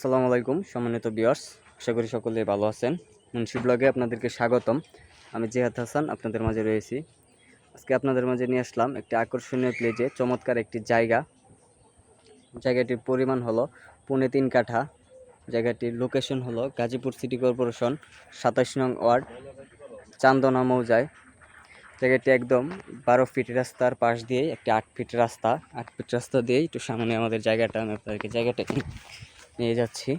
আসসালামু আলাইকুম, সম্মানিত বিয়ার্স আশা করি সকলেই ভালো আছেন। মুন্সি ব্লগে আপনাদেরকে স্বাগতম। আমি জেহাদ হাসান, আপনাদের মাঝে রয়েছি। আজকে আপনাদের মাঝে নিয়ে আসলাম একটি আকর্ষণীয় প্লেজে চমৎকার একটি জায়গা। জায়গাটির পরিমাণ হলো পুনে তিন কাঠা। জায়গাটির লোকেশন হলো গাজীপুর সিটি কর্পোরেশন সাতাশ নং ওয়ার্ড, চান্দনা মৌজায়। জায়গাটি একদম বারো ফিট রাস্তার পাশ দিয়ে একটি আট ফিট রাস্তা। আট ফিট রাস্তা দিয়েই একটু সামনে আমাদের জায়গাটা, আমি আপনাদেরকে জায়গাটা নিয়ে যাচ্ছি।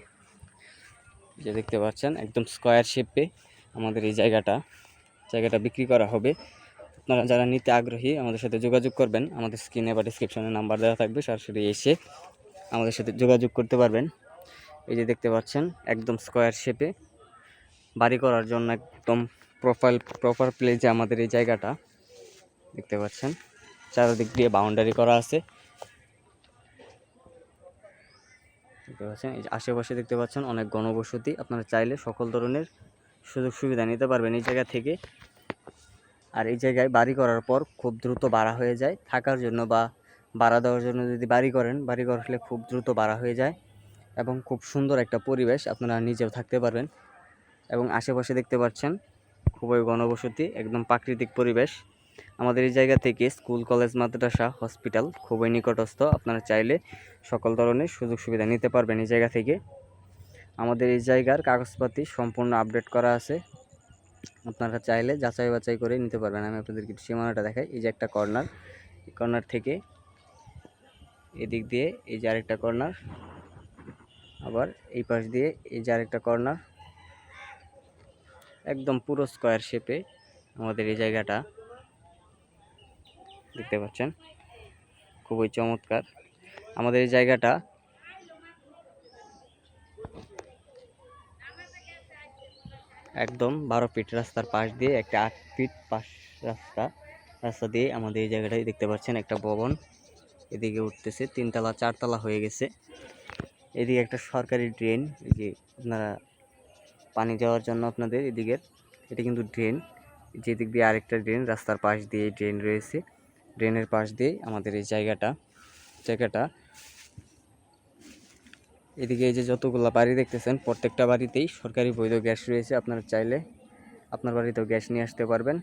যে দেখতে পাচ্ছেন, একদম স্কোয়ার শেপে আমাদের এই জায়গাটা। জায়গাটা বিক্রি করা হবে। আপনারা যারা নিতে আগ্রহী, আমাদের সাথে যোগাযোগ করবেন। আমাদের স্ক্রিনে বা ডিসক্রিপশনে নাম্বার দেওয়া থাকবে, সরাসরি এসে আমাদের সাথে যোগাযোগ করতে পারবেন। এই যে দেখতে পাচ্ছেন, একদম স্কোয়ার শেপে বাড়ি করার জন্য একদম প্রোফাইল প্রপার প্লেসে আমাদের এই জায়গাটা। দেখতে পাচ্ছেন, চারিদিক দিয়ে বাউন্ডারি করা আছে। দেখতে পাচ্ছেন এই আশেপাশে দেখতে পাচ্ছেন অনেক গণবসতি। আপনারা চাইলে সকল ধরনের সুযোগ সুবিধা নিতে পারবেন এই জায়গা থেকে। আর এই জায়গায় বাড়ি করার পর খুব দ্রুত বাড়া হয়ে যায়। থাকার জন্য বা বাড়া দেওয়ার জন্য যদি বাড়ি করেন, বাড়ি করলে খুব দ্রুত বাড়া হয়ে যায় এবং খুব সুন্দর একটা পরিবেশ আপনারা নিজেও থাকতে পারবেন। এবং আশেপাশে দেখতে পাচ্ছেন খুবই গণবসতি, একদম প্রাকৃতিক পরিবেশ। আমাদের এই জায়গা থেকে স্কুল, কলেজ, মাদ্রাসা, হসপিটাল খুবই নিকটস্থ। আপনারা চাইলে সকল ধরনের সুযোগ সুবিধা নিতে পারবেন এই জায়গা থেকে। আমাদের এই জায়গার কাগজপাতি সম্পূর্ণ আপডেট করা আছে। আপনারা চাইলে যাচাই বাছাই করে নিতে পারবেন। আমি আপনাদেরকে সীমানাটা দেখাই। এই যে একটা কর্নার, এই কর্নার থেকে এদিক দিয়ে এই যে আরেকটা কর্নার, আবার এই পাশ দিয়ে এই যে আরেকটা কর্নার। একদম পুরো স্কোয়ার শেপে আমাদের এই জায়গাটা। দেখতে পাচ্ছেন। খুবই চমৎকার। আমাদের এই জায়গাটা একদম বারো ফিট রাস্তার পাশ দিয়ে, একটা আট ফিট পাশ রাস্তা রাস্তা দিয়ে আমাদের এই জায়গাটাই দেখতে পাচ্ছেন, একটা ভবন। এদিকে উঠতেছে, তিনতলা, চারতলা হয়ে গেছে। এদিকে একটা সরকারি ড্রেন, এই যে আপনারা পানি যাওয়ার জন্য আপনাদের এদিকের, এটা কিন্তু ড্রেন। যেদিক দিয়ে আরেকটা ড্রেন, রাস্তার পাশ দিয়ে ড্রেন রয়েছে। ড্রেনের পাশ দিয়ে আমাদের এই জায়গাটা জায়গাটা। এদিকে এই যে যতগুলো বাড়ি দেখতেছেন, প্রত্যেকটা বাড়িতেই সরকারি বৈধ গ্যাস রয়েছে। আপনারা চাইলে আপনার বাড়িতেও গ্যাস নিয়ে আসতে পারবেন।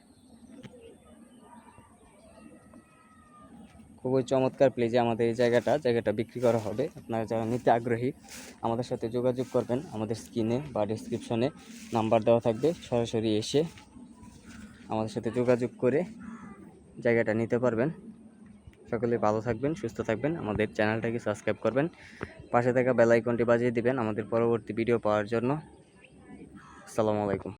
খুবই চমৎকার প্লেজে আমাদের এই জায়গাটা জায়গাটা বিক্রি করা হবে। আপনারা যারা নিতে আগ্রহী, আমাদের সাথে যোগাযোগ করবেন। আমাদের স্ক্রিনে বা ডিসক্রিপশনে নাম্বার দেওয়া থাকবে। সরাসরি এসে আমাদের সাথে যোগাযোগ করে জায়গাটা নিতে পারবেন। সকলে ভালো থাকবেন, সুস্থ থাকবেন। আমাদের চ্যানেলটাকে সাবস্ক্রাইব করবেন। পাশে থাকা বেল আইকনটি বাজিয়ে দিবেন আমাদের পরবর্তী ভিডিও পাওয়ার জন্য। আসসালামু আলাইকুম।